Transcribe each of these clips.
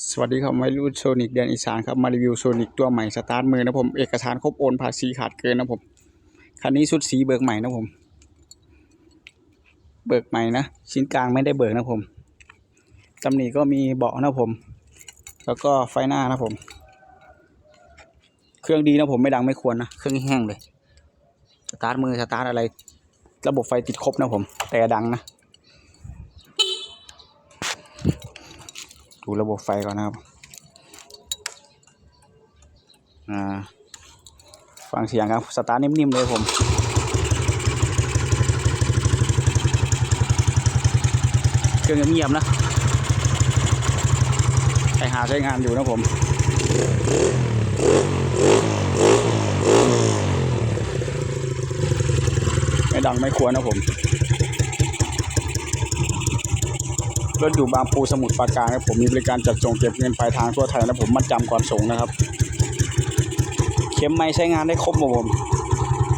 สวัสดีครับวัยรุ่นโซนิกเดือนอีสานครับมารีวิวโซนิกตัวใหม่สตาร์ทมือนะผมเอกสารครบโอนภาษีขาดเกินนะผมคันนี้ชุดสีเบิกใหม่นะผม เบิกใหม่นะชิ้นกลางไม่ได้เบิกนะผมตำหนิก็มีเบาะนะผม แล้วก็ไฟหน้านะผม เครื่องดีนะผมไม่ดังไม่ควรนะเครื่องแห้งเลยสตาร์ทมือสตาร์ทอะไร ระบบไฟติดครบนะผม แต่ดังนะ ดูระบบไฟก่อนนะครับอ่าฟังเสียงครับสตาร์ทนิ่มๆเลยผมเครื่องเงียบๆนะใช้หาใช้งานอยู่นะผมไม่ดังไม่ควรนะผม รถอยู่บางปูสมุทรปราการครับผมมีบริการจัดส่งเก็บเงินปลายทางทั่วไทยนะผมมัดจำก่อนส่งนะครับ เข็มไม้ใช้งานได้ครบหมดผม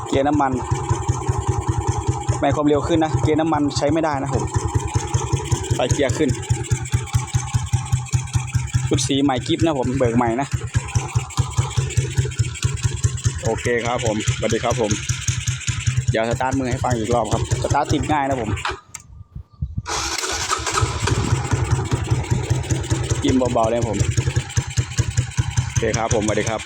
เกียร์น้ำมันไม่ความเร็วขึ้นนะเกียร์น้ำมันใช้ไม่ได้นะผมใส่เกียร์ขึ้นชุดสีใหม่กิฟนะผมเบิกใหม่นะโอเคครับผมสวัสดีครับผมเดี๋ยวสตาร์ทมือให้ฟังอีกรอบครับสตาร์ทติดง่ายนะผม กิมเบาๆเลยผม โอเคครับผมสวัสดีครับ